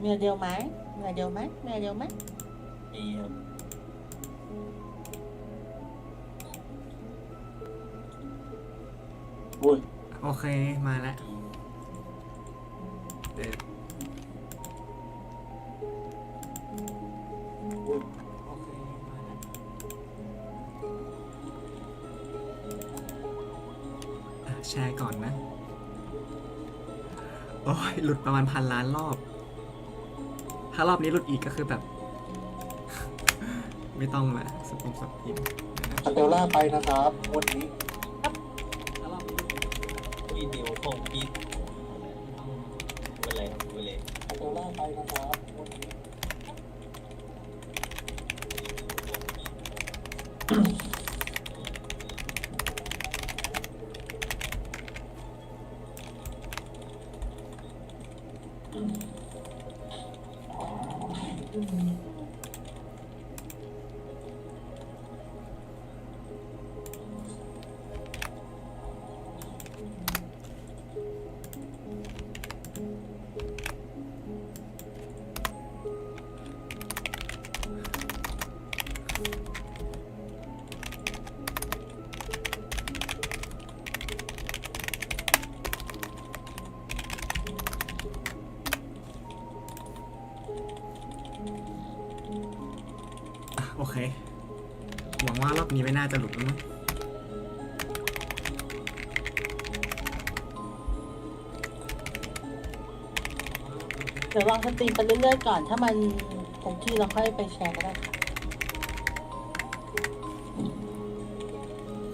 เมียเดียวไหมเมียเดียวไหมเมียเดียวไหมดีครับอุ้ยโอเคมาแล้วเดี๋ยวอุ้ยโอเคมาแล้วอะแชร์ก่อนนะ โอ้ยหลุดประมาณพันล้านรอบ ถ้ารอบนี้หลุดอีกก็คือแบบ ไม่ต้องละสปงสปินสเตลล่าไปนะครับวันนี้ถ้ารอบนี้หลุดอีกพี่เดียวของพี่เป็นไร จะหลุดแล้วมั้งเดี๋ยวลองสตรีมไปเรื่อยๆก่อน ถ้ามันคงที่เราค่อยไปแชร์ก็ได้ค่ะ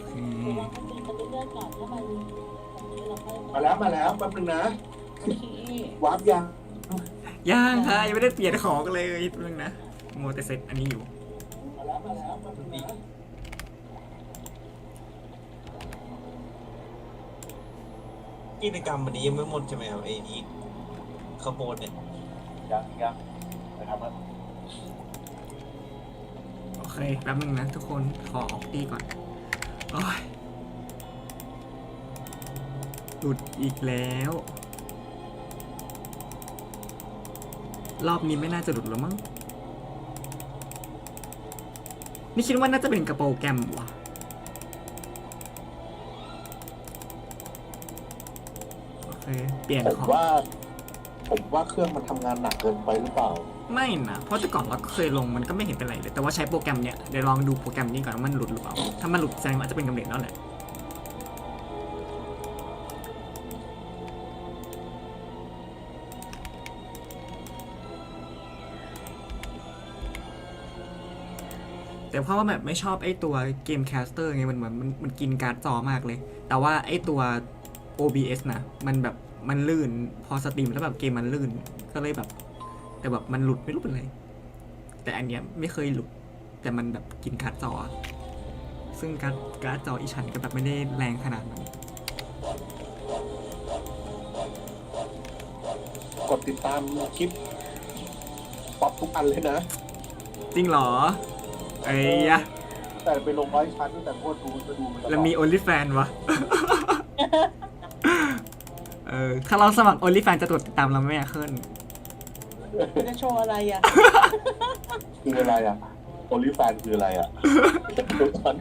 โอเคเดี๋ยวลองสตรีมไปเรื่อยๆก่อน ถ้ามันคงที่เราค่อยไปมาแล้วมาแล้วแป๊บนึงนะโอเควาร์ปยังยังค่ะยังไม่ได้เปลี่ยนของกันเลยเรื่องนะโมวแต่เซตอันนี้อยู่มาแล้วมาแล้วแป๊บนึงนะ กิจกรรมวันนี้ยังไม่หมดใช่ไหมครับไอ้นี่ขบวนเนี่ยยังยังนะครับโอเคแป๊บนึงนะทุกคนขอออกตีก่อนโอ้ยหลุดอีกแล้ว รอบนี้ไม่น่าจะหลุดแล้วมั้ง นี่คิดว่าน่าจะเป็นกระโปรแกรมว่ะ โอเคเปลี่ยนผมของ ว่า ผมว่าเครื่องมันทำงานหนักเกินไปหรือเปล่า ไม่นะ เพราะแต่ก่อนเราก็เคยลงมันก็ไม่เห็นเป็นไรเลย แต่ว่าใช้โปรแกรมเนี้ย เดี๋ยวลองดูโปรแกรมนี้ก่อนว่ามันหลุดหรือเปล่า ถ้ามันหลุดแสดงว่าอาจจะเป็นกำเนิดแล้วแหละ แต่เพราะว่าแบบไม่ชอบไอ้ตัวเกมแคสเตอร์ไง มันเหมือนมันมันกินการ์ดจอมากเลย แต่ว่าไอ้ตัว OBS นะ มันแบบมันลื่น พอสตรีมแล้วแบบเกมมันลื่น ก็เลยแบบ แต่แบบมันหลุดไม่รู้เป็นไร แต่อันเนี้ยไม่เคยหลุด แต่มันแบบกินการ์ดจออะซึ่งการ์ดการ์ดจออีฉันก็แบบไม่ได้แรงขนาดนั้น กดติดตามคลิปป๊อปทุกอันเลยนะ จริงเหรอ ไอ้ยะ แต่ไปลงร้อยชั้นตั้งแต่โคตรดูจะดูมันตลอด แล้วมี OnlyFan วะ เออถ้าเราสมัคร OnlyFan จะตรวจติดตามเราไหมอะขึ้น จะโชว์อะไรอะ คืออะไรอะโอลิแฟนคืออะไรอะเดี๋ยวก่อน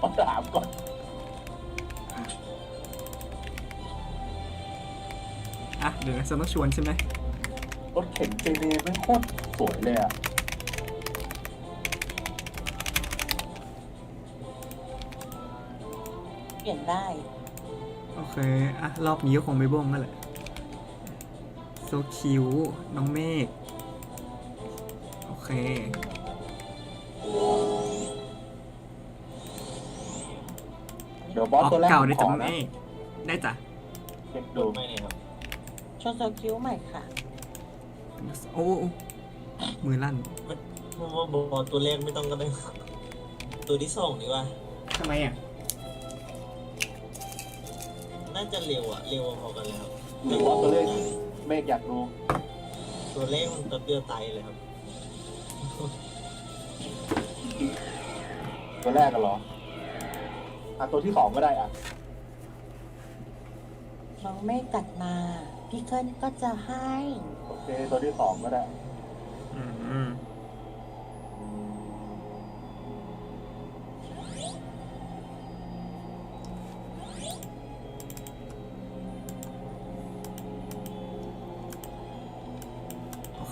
ขอถามก่อนอะ เดี๋ยวนะจะต้องชวนใช่ไหมรถเข็นเจเนไม่โคตรสวยเลยอะเปลี่ยนได้ โอเค อะ รอบนี้ก็คงไม่บ้งก็แหละโซคิว น้องเมฆ โอเค เดี๋ยวบอสออกตัวแรกเก่าได้ขจ้ะอน้องนะเมฆได้จ้ะเช็คโดดูนไหมเนี่ยครับโชว์โซคิ้วใหม่ค่ะ โอ้โอ้มือลั่นเพราะว่าบอลตัวแรกไม่ต้องก็ได้ ตัวที่สองดีกว่าทำไมอะ น่าจะเร็วอะเร็วพอกันเลยครับหรือบอสตัวเลขเมฆอยากดูตัวเลขมันตัวเดียวไตเลยครับ ตัวแรกกันเหรออะตัวที่สองก็ได้อะน้องไม่ตัดมา พี่เคิลก็จะให้ โอเคเคตัวที่สองก็ได้ อืม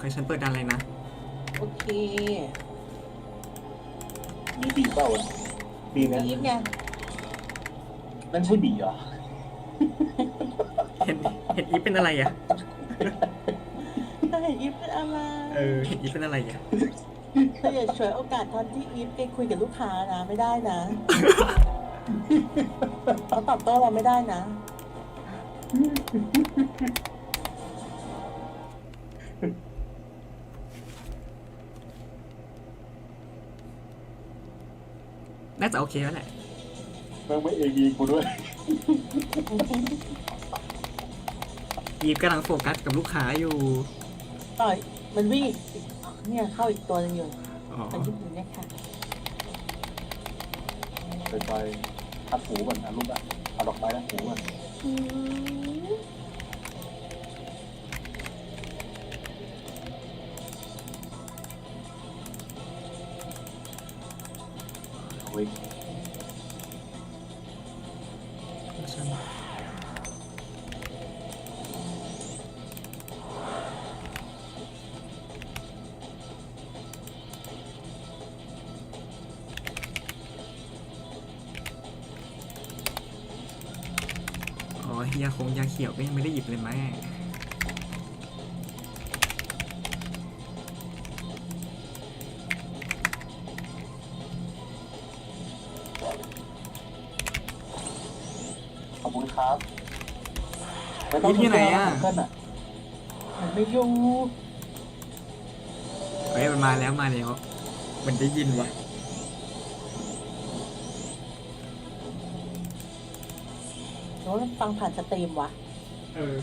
โอเคฉันเปิดดันเลยนะ โอเคมีบีเปล่าวะบีเนี่ยอีฟไงนั่นใช่บีเหรอเห็นเห็นอีฟเป็นอะไรอะถ้าเห็นอีฟเป็นอะไรเออ เห็นอีฟเป็นอะไรอะเธออย่าฉวยโอกาสตอนที่อีฟไปคุยกับลูกค้านะ ไม่ได้นะเขาตอบโต้เราไม่ได้นะ น่าจะโอเคแล้วแหละแม่งไม่เอบีกูด้วยอีฟกำลังโฟกัสกับลูกค้าอยู่ต่อยมันวิ่งอีกเนี่ยเข้าอีกตัวหนึงอยู่อ๋อมันญี่ปุ่นเนี่ยค่ะไปไปทัดหูก่อนนะลูกอะเอาดอกไม้ทัดหูก่อนอืม เอาไว้ฉันอ๋อเฮียคงยาเขียวก็ยังไม่ได้หยิบเลยแม่ อีฟอยู่ไหนอะเพื่อนอะ มันไม่อยู่เฮ้ยมันมาแล้วมาแล้วมันได้ยินวะโน้ตฟังผ่านสตรีมวะเออ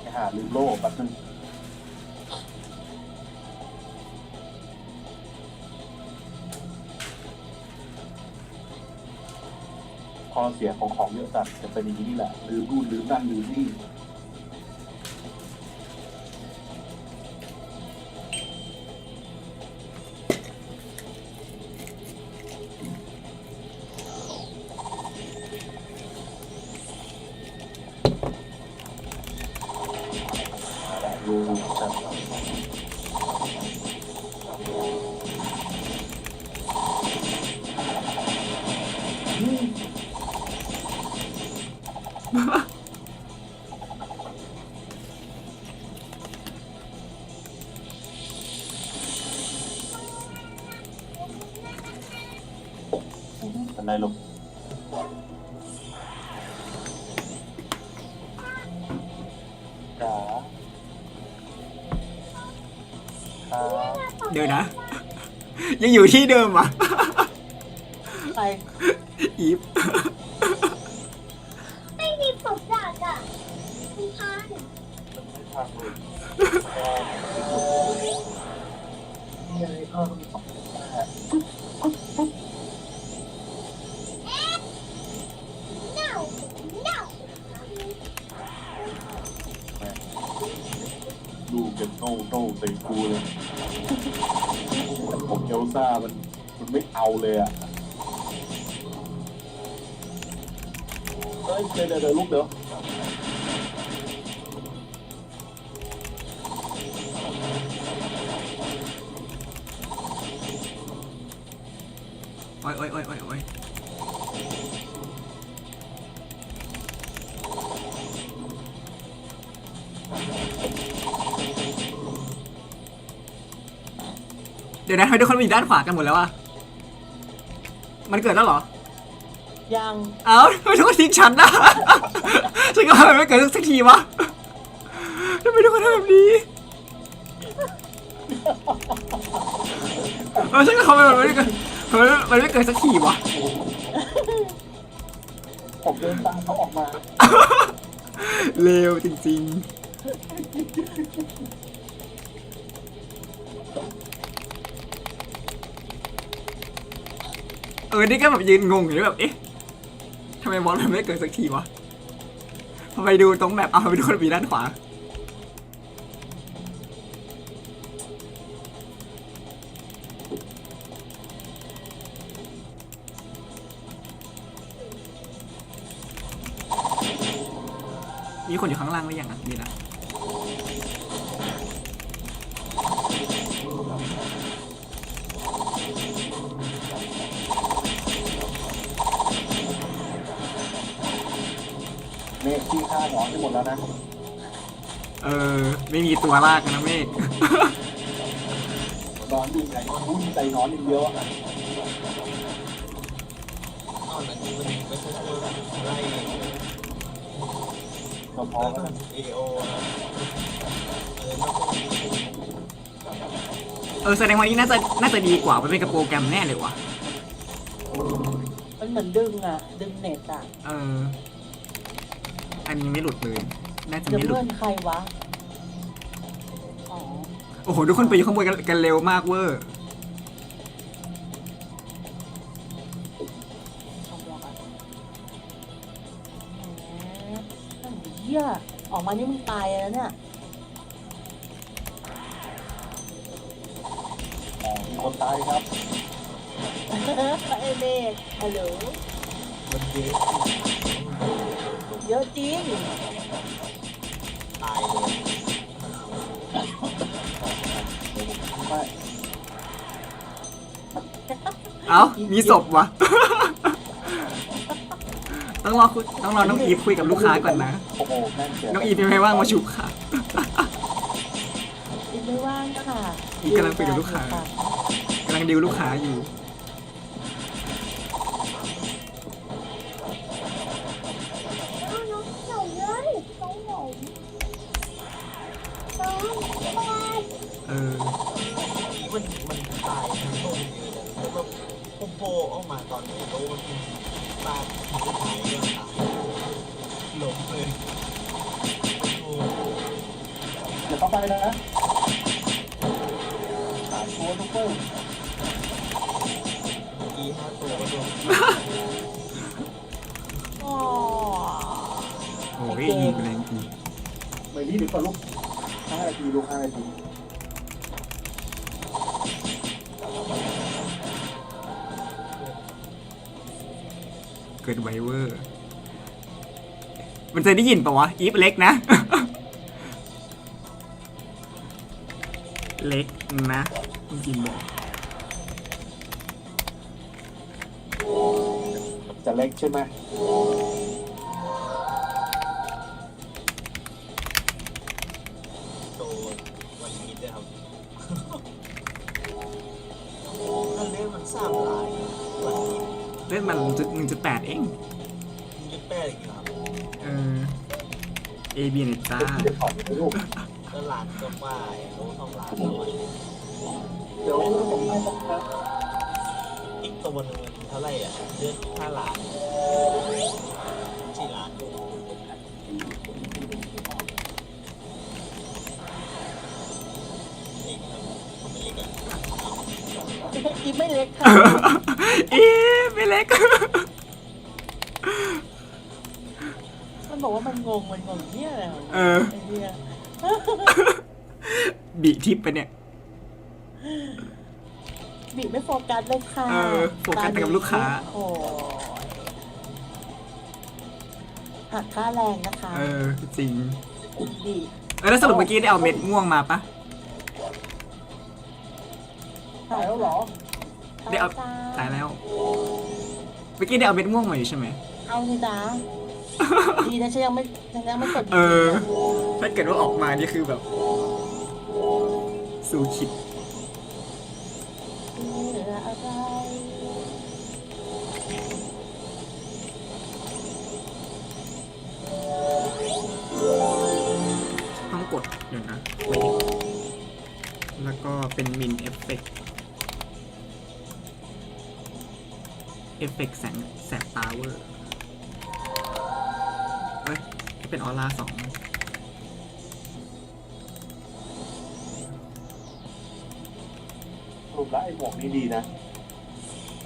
ไปหาลืมโลกแป๊บนึง พอเสียของของเยอะจัดจะเป็นอย่างนี้แหละลืมนู่นลืมนั่นลืมนี่ เป็นไรลูกจ๋าครับ เดี๋ยวนะ ยังอยู่ที่เดิมอะ ดูกันโน่โน่ใส่กูเลยผมเอลซ่ามันมันไม่เอาเลยอะเฮ้ยเดี๋ยวเดี๋ยวลูกเดี๋ยวโอ้ยโอ้ยโอ้ยโอ้ยโอ้ย ดี๋ยวนะทำไมทุกคนมาอยู่ด้านขวากันหมดแล้วอะมันเกิดแล้วเหรอ ยังเอ้าทำไมทุกคนทิ้งฉันนะ ฉันก็ทำไมไม่เกิดสักทีวะทำไมทุกคนทำแบบนี้เออฉันก็ทำไมมันไม่เกิดทำไมมันไม่เกิดสักทีวะ ผมเดินตามเขาออกมาเร็วจริงๆ เออ นี่ก็แบบยืนงงอยู่แบบ เอ๊ะทำไมบอลมันไม่เกิดสักทีวะไปดูตรงแบบเอาไปดูคนบีด้านขวา เมฆที่ฆ่าหนอนที่หมดแล้วนะเออ ไม่มีตัวลากนะเมฆ นอนอยู่ไหนวุ่นใจนอนอย่างเดียวอะอ้าวอันนี้มันไม่ใช่ช่วยไล่ก็พอแล้วแล้วเอโอนะเออมันก็มีเออแสดงว่านี้น่าจะน่าจะดีกว่ามันเป็นกับโปรแกรมแน่เลยวะมันเหมือนดึงอะ ดึงเน็ตอะ เออ อันนี้ไม่หลุดเลย น่าจะเดี๋ยวไม่หลุเพื่อดนใครวะ อ๋อ โอ้โห ทุกคนไปอยู่ข้างบนกันกันเร็วมากเวอร์ทำยังไงแหมเหี้ยออกมานี่มึงตายแล้วเนี่ย อ๋อมีคนตายครับไอเมฆฮัลโหล มันเยอะ เยอะจริงตายเลยไม่เอ้า มีศพวะ ต้องรอคุยต้องรอน้องอีฟคุยกับลูกค้าก่อนนะ โอ้โหแม่งเสียน้องอีฟยังไม่ว่างมาชุบค่ะ อีกไม่ว่างค่ะอีกกำลังคุยกับลูกค้ากำลังดิวลูกค้าอยู่ หลงเลยโอ้โหอย่าเข้าไปนะสามตัวทุกเพิ่มอีห้าตัวก็โดนอ๋อโอ้ยยิงแรงจริงไม่รีบดีกว่าลูกห้านาทีลูกห้านาทีเกิดไวเวอร์ มันจะได้ยินปะวะ อีฟเล็กนะ เล็กนะคุณกินบอกจะเล็กใช่ไหมโดนวันนี้ด้วยครับถ้าเล่นมันสามลายวันนี้เล่นมันจุดหนึ่งจุดแปดเอง เออ A B เนี่ยจ้าเดี๋ยวขอไปลูกแล้วหลานก็ป้ายโลสองล้านตัวเดี๋ยวผมให้สักครั้งอีกตัวหนึงมันเท่าไหร่อะเดือนห้าล้านสี่ล้านอีกครับทำไมอีกอะอีกไม่เล็กค่ะ อีฟไม่เล็ก บอกว่ามันงงมันงงเนี่ยอะไรของมันเออ ไอ้เนี่ยบีทิปไปเนี่ย บีไม่โฟกัสเลยค่ะเออโฟกัสแต่กับลูกค้า โอ้ยหักค่าแรงนะคะเออ จริง บีเออแล้วสรุปเมื่อกี้ได้เอาเม็ดม่วงมาปะ ตายแล้วเหรอ ได้เอาจ้ตายแล้ว เมื่อกี้ได้เอาเม็ดม่วงมาอยู่ใช่ไหม เอาสิจ้า ดีนะฉันยังไม่ฉันยังไม่กดเออนะถ้าเกิดว่าออกมานี่คือแบบ สู่คิดเหลืออะไรต้องกดเดี๋ยวนะเวฟแล้วก็เป็นมินเอฟเฟกเอฟเฟกแสงแสงตาเวอร์ เป็นออร่าสองลูกแล้วไอ้หมวกนี่ดีนะ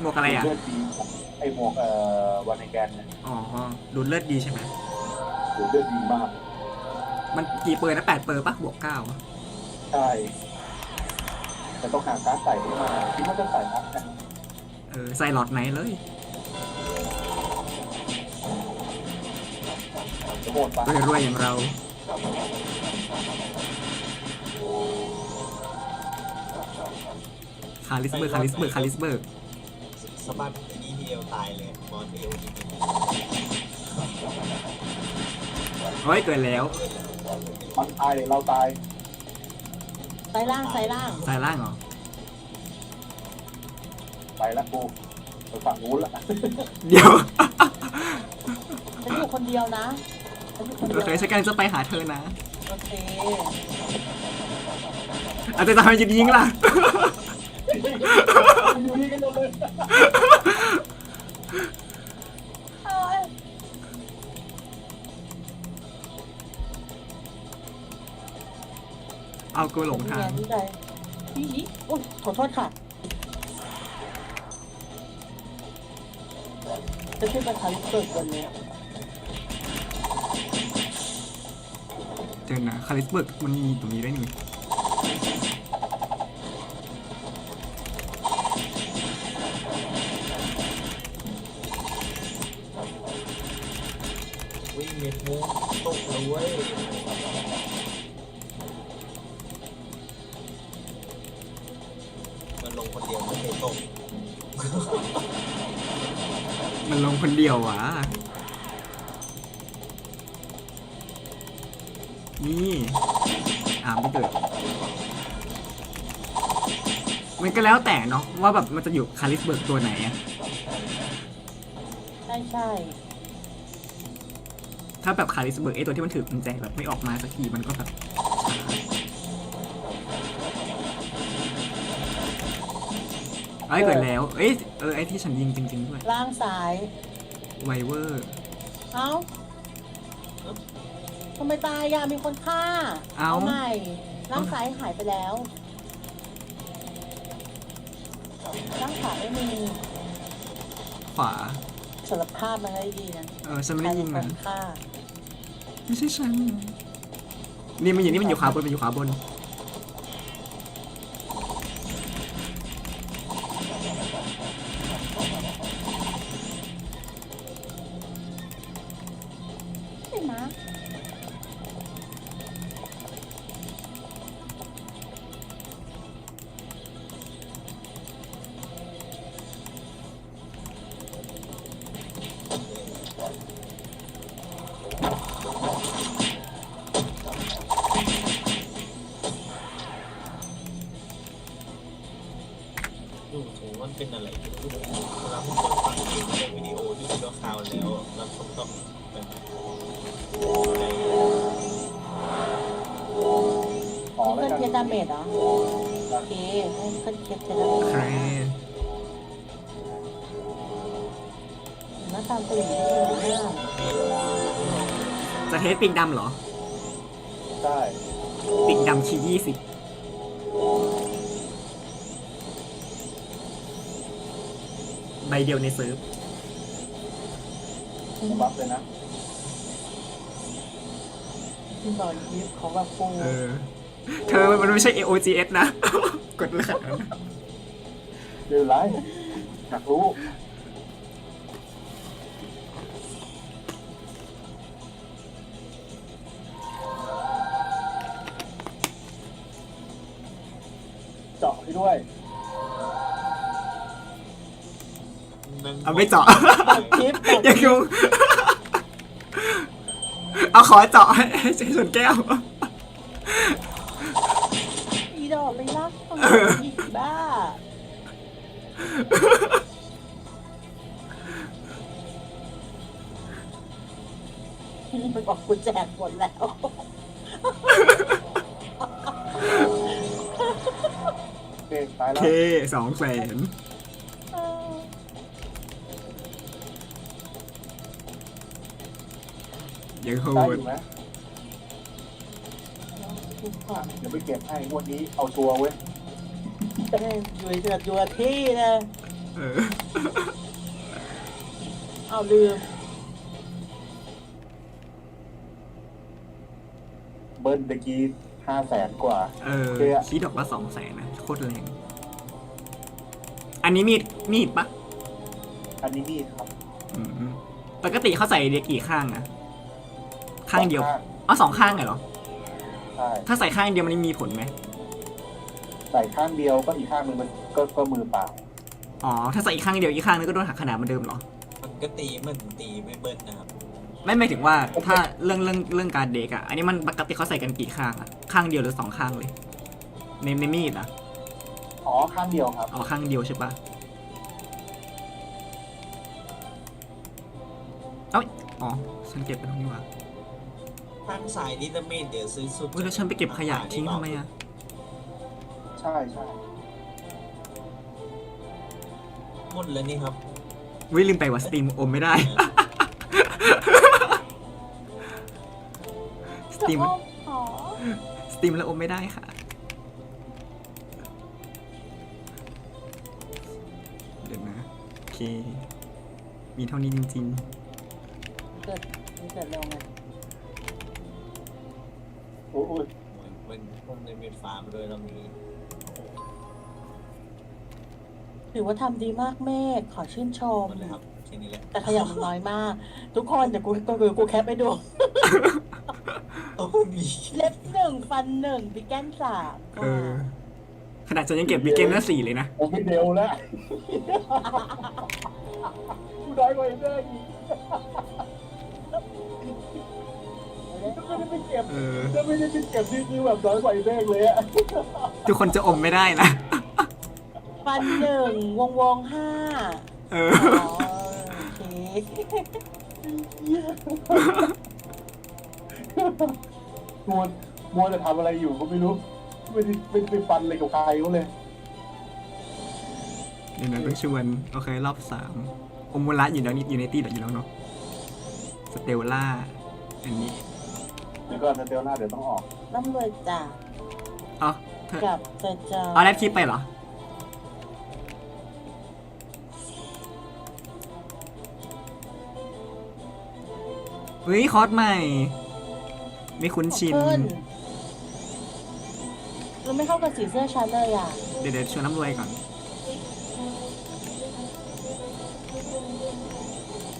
หมวกอะไรอะ เลือดดีไอหมวกเอ่อวันในแกนเนี่ยอ๋อดูดเลือดดีใช่ไหม ดูเลือดดีมากมันกี่เปอร์นะแปดเปอร์ปะบวกเก้าอะใช่แต่ต้องหาการ์ดใส่ขึ้นมาคิดว่าจะใส่นะเออใส่หลอดไหนเลย รวยๆอย่างเรา คาลิสเบิร์กคาลิสเบิร์กคาลิสเบิร์กสะบัดไอ้นี่ทีเดียวตายเลยมอนเอลจริงเฮ้ยเกิดแล้วมันตายเราตายไซล่างไซล่างสายล่างเหรอ ไปแล้วกูไปฝั่งนู้นละ เดี๋ยว ฉันอยู่คนเดียวนะฉันอยู่คนเดี โอยวเคฉันกำลังจะไปหาเธอนะ โอเคอาจจะทำไมจะยิงล่ะ อยู่นี่กันหมดเลยเอ้ยเอากูหลงทางนี่ไงนี่นี่อุ้ยขอโทษค่ะจะขึ้นไปคาลิสเบิร์กวันนี้ เจอนะคาลิสเบิร์กมันมีตรงนี้ได้วยนี่ๆวิ่งเม็ดมูตกเลยเว้ยมันลงคนเดียวไม่เคยตก มันลงคนเดียววะ นี่อ่าไม่เกิดมันก็แล้วแต่เนาะว่าแบบมันจะอยู่คาลิสเบิร์กตัวไหนอะใช่ใช่ถ้าแบบคาลิสเบิร์กไอตัวที่มันถือกุญแจแบบไม่ออกมาสักทีมันก็แบบช้าเอ้ยเกิดแล้ว เอ้ยเออไอที่ฉันยิงจริง ๆ ด้วย ล่างซ้ายไวเวอร์ เอ้า ทำไมตายอะมีคนฆ่าเอ้าใหม่ร่างซ้ายหายไปแล้วร่างขวาไม่มีขวา สารภาพมาให้ดีนะเออฉันไม่ใครได้เป็ยินงคมันนฆ่าไม่ใช่ฉัน นี่มันอยู่นี่มันอยู่ขวาบนมันอยู่ขวาบน เมจใครหน้าตาตื่นเต้นมากจะเทสปิงดำเหรอ ใช่ปิงดำคียี่สิบใบเดียวในเซิร์ฟบัฟเลยนะที่บอลยิปของแบบปูเออ เธอมันไม่ใช่ AOGS นะ กดเลย เดือดร้ายอยากรู้เจาะให้ด้วยเอาไม่เจาะบอกยิปบอกอย่ายิปงงเอาขอเจาะให้ให้ชนแก้ว อีดอกไปรักทำไมอีกบ้า มันบอกกูแจกหมดแล้ว โอเคตายโอแล้ว เคสองแสนยังโหได้อดยู่ไหมเดี๋ยวไปเก็บให้งวดนี้เอาชัวร์เว้ย อยู่เดือดอยู่ที่นะเออเอาลืม เบิ้ลตะกี้ห้าแสนกว่า เออโอเคอะคิดออกว่าสองแสนนะโคตรแรงอันนี้มีดมีดปะอันนี้นี่ครับอืมปกติเขาใส่เดียกี่ข้างอะข้างเดียวสออ๋อสองข้างเหรอใช่ถ้าใส่ข้างเดียวมันมีผลไหมใส่ข้างเดียวก็อีกข้างหนึงมันก็ก็มือเปล่าอ๋อ ถ้าใส่อีกข้างเดียวอีกข้างนึงก็โดนหักขนาดเหมือนเดิมเหรอ มันก็ตีเหมือนตีไม่เบิ้ลนะครับไม่หมายถึงว่าถ้าเรื่องเรื่องเรื่องการเด็กอะอันนี้มันปกติเขาใส่กันกี่ข้างอะข้างเดียวหรือสองข้างเลย ในในมีดอะอ๋อข้างเดียวครับ อ๋อข้างเดียวใช่ปะเอ้ยอ๋อฉันเก็บไปตรงนี้ว่ะข้างซ้ายนี่ดาเมจเดี๋ยวซื้อสุดเฮ้ยแล้วฉันไปเก็บขยะทิ้งทำไมอะใช่ใช่หมดแล้วนี่ครับ วิลืมไปว่าสตรีมอมไม่ได้ สตรีมจะอ้อมขอสตรีมแล้วอมไม่ได้ค่ะ เดี๋ยวนะ โอเค มีเท่านี้จริง เกิดมันเกิดเร็วไงโอ้ยมันมันในเมดฟาร์มด้วยเรามี ถือว่าทำดีมากเมฆขอชื่นชหมมดเลยครับแค่นี้แหละแต่ขยะมันน้อยมาก ทุกคนเดี๋ยวกูกูกูกูแคปไปดู โอ้มีเล็บหนึ่งฟันหนึ่งบิ๊กแกนสามๆเออ ขนาดฉันยังเก็บบิ๊กเกมหน้าสี่เลยนะ ผมไม่เร็วแล้วกูน้อยกว่าไอ้เด้ออีกถ้าไม่ได้ไปเก็บเออถ้าไม่ได้ไปเก็บนี่คือแบบน้อยกว่าไอ้เด้งเลยอะทุกคนจะอมไม่ได้นะ ฟันหนึ่งวงวงห้าเออ อ๋อโอเคมัวมัวจะทำอะไรอยู่ก็ไม่รู้ ไม่ได้ไม่ได้ไปฟันอะไรกับใครเขาเลย เดี๋ยวนะต้องชวน โอเค รอบสามโอมูระอยู่แล้วนี่อยู่ในตี้เหรออยู่แล้วเนาะสเตลล่า อันนี้เดี๋ยวก็สเตลล่าเดี๋ยวต้องออกร่ำรวยจ้ะอ๋อเธอกับเจเจอเอาแรดคลิปไปเหรอ เฮ้ยคอร์สใหม่ ไม่คุ้นชินขึ้นมันไม่เข้ากับสีเสื้อฉันเลยอะเดี๋ยวเดี๋ยวชวนน้ำรวยก่อน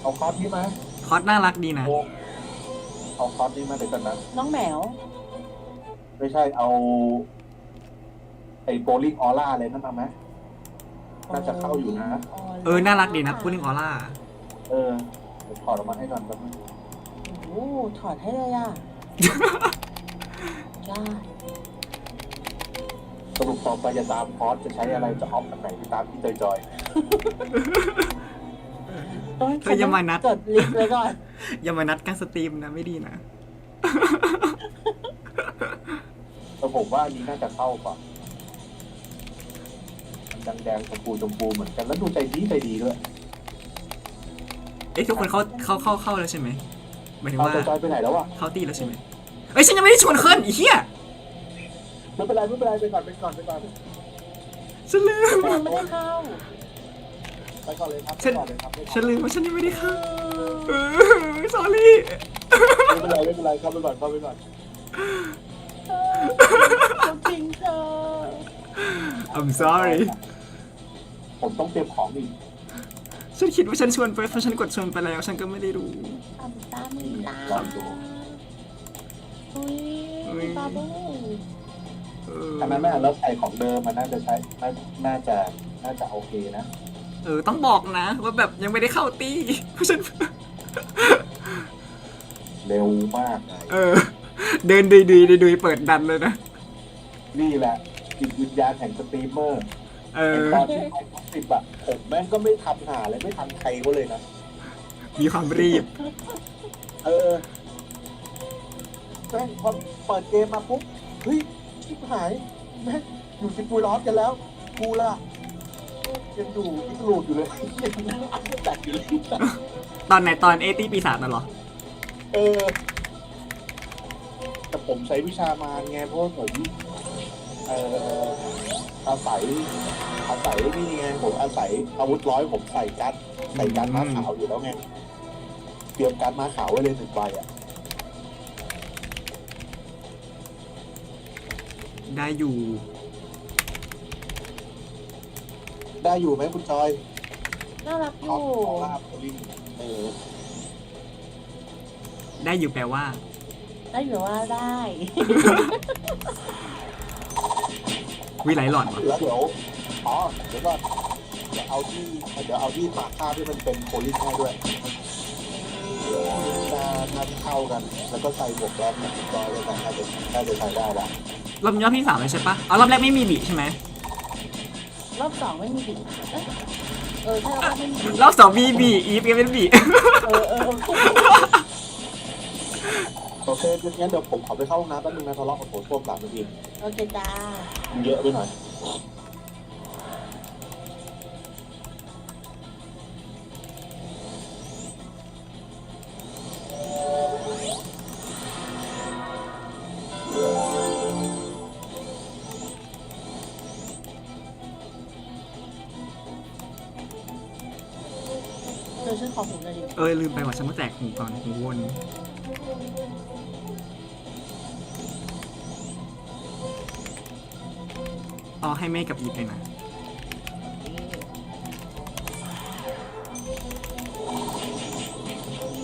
เอาคอร์สนี้มาคอร์สน่ารักดีนะ โอ้เอาคอร์สนี้มาเดี๋ยวกันนะน้องแมวไม่ใช่เอา ไอ้โบลิ่งออร่าอะไรนั่นมาไหมน่าจะเข้าอยู่นะ เออ น่ารักดีนะพูดลิงออร่า เออเดี๋ยวถอดออกมาให้ก่อนแป๊บนึงโอ้โห ถอดให้เลยอะจ้าสรุปต่อไปจะตามคอร์สจะใช้อะไรจะออฟอันไหนไปตามที่จอยต้องเธออย่ามานัด จดลิสต์ไว้ก่อน อย่ามานัดการสตรีมนะไม่ดีนะ ๆแต่ผมว่าอันนี้น่าจะเข้ากว่ามันแดงๆชมพูชมพูเหมือนกันแล้วดูใจดีใจดีด้วย เอ้ยทุกคนเข้าเข้าเข้าเข้าแล้วใช่ไหม หมายถึงเอาว่าจอยๆไปไหนแล้ววะเข้าตีแล้วใช่ไหมเอ้ยฉันยังไม่ได้ชวนเคิร์นอีเหี้ยไม่เป็นไรไม่เป็นไรไปก่อนไปก่อนไปก่อนฉันลืมยังไม่ได้เข้าไปก่อนเลยครับฉันไปก่อนเลยครับไม่ฉันลืมว่าฉันยังไม่ได้เข้าเออ sorry เป็นไรไม่เป็นไรเข้าไปก่อนเข้าไปก่อนเออเขาจริงเธอ I'm sorry ผมต้องเตรียมของอีกฉันคิดว่าฉันชวนไปเพราะฉันกดชวนไปแล้ว ฉันก็ไม่ได้รู้ ทำ ตามมีตาลองดูอุ้ยอุ๊ยบาบูเอออันนั้นน่ะแล้วใส่ของเดิมมันน่าจะใช้น่าน่าจะน่าจะโอเคนะเออต้องบอกนะ ว่าแบบยังไม่ได้เข้าตีเพราะฉัน เร็วมากเลยเออ เดินดุยดุยดุยดุยเปิดดันเลยนะ นี่แหละจิตวิญญาณแห่งสตรีมเมอร์เออตอนที่ไอสิบอะผมแม่งก็ไม่ทำหาเลยไม่ทำใครก็เลยนะ มีความรีบ เออแม่งพอเปิดเกมมาปุ๊บเฮ้ยชิบหายแม่งอยู่ที่ปูร้อนกันแล้ว กูล่ะยังอยู่อิสลูดอยู่เลยยังอัดจัดอยู่เลยตอนไหนตอนเอตีปีศาจน่ะเหรอ เออ แต่ผมใช้วิชามารไงเพราะว่าผมเอออาศัยอาศัยนี่ไงผมอาศัยอาวุธร้อยผมใส่กัดใส่กัดม้าขาวอยู่แล้วไง เตรียมกัดม้าขาวไว้เลยหนึ่งใบอะได้อยู่ ได้อยู่ไหมคุณจอยน่ารักอขอยู่ลาบลิงเออได้อยู่แปลว่า ได้อยู่ว่าได้ วิไลหลอดวะแล้วเดี๋ยวอ๋อเดี๋ยวก่อนเดี๋ยวเอาที่เดี๋ยวเอาที่หมากคาบที่มันเป็นโพลิสให้ด้วย น่าน่าจะเข้ากัน แล้วก็ใส่หมวกแก๊ปนะคุณจอยเลยนะน่าจะน่าจะใส่ได้ละรอบนี้รอบที่สามเลยใช่ปะอ๋อรอบแรกไม่มีบิใช่ไหมรอบสองไม่มีบิเอ๊ะเออใช่รอบไม่มีบิรอบสองมีบิอีฟยังเป็นบิเออเออโอเคโอเคงั้นเดี๋ยวผมขอไปเข้าห้องน้ำแป๊บนึงนะทะเลาะกับผมพวกสามนาทีโอเคจ้ามันเยอะไปหน่อย ฉันต้องแจกหูก่อนหูวนอ๋อให้เมฆกับอีฟเลยนะ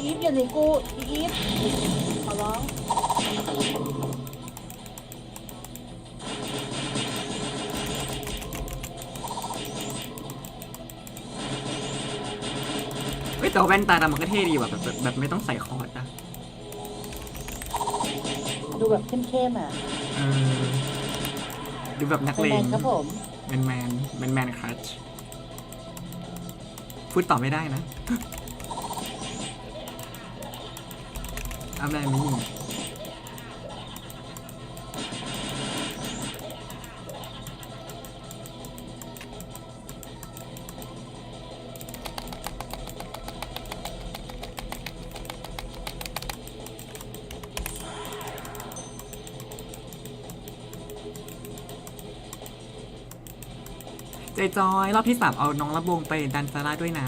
อีฟอย่าหนีกูอีฟขอร้อง แต่แว่นตาดำมันก็เท่ดีว่ะแบบแบบแบบไม่ต้องใส่คอร์ดอะดูแบบเข้มๆอะเออดูแบบนักเลแมงนครับผมแมนแมนแมนแมนครัชพูดต่อไม่ได้นะ อะไรไม่ยิง จจอยรอบที่สามเอาน้องระบงไปดันซาร่าด้วยนะ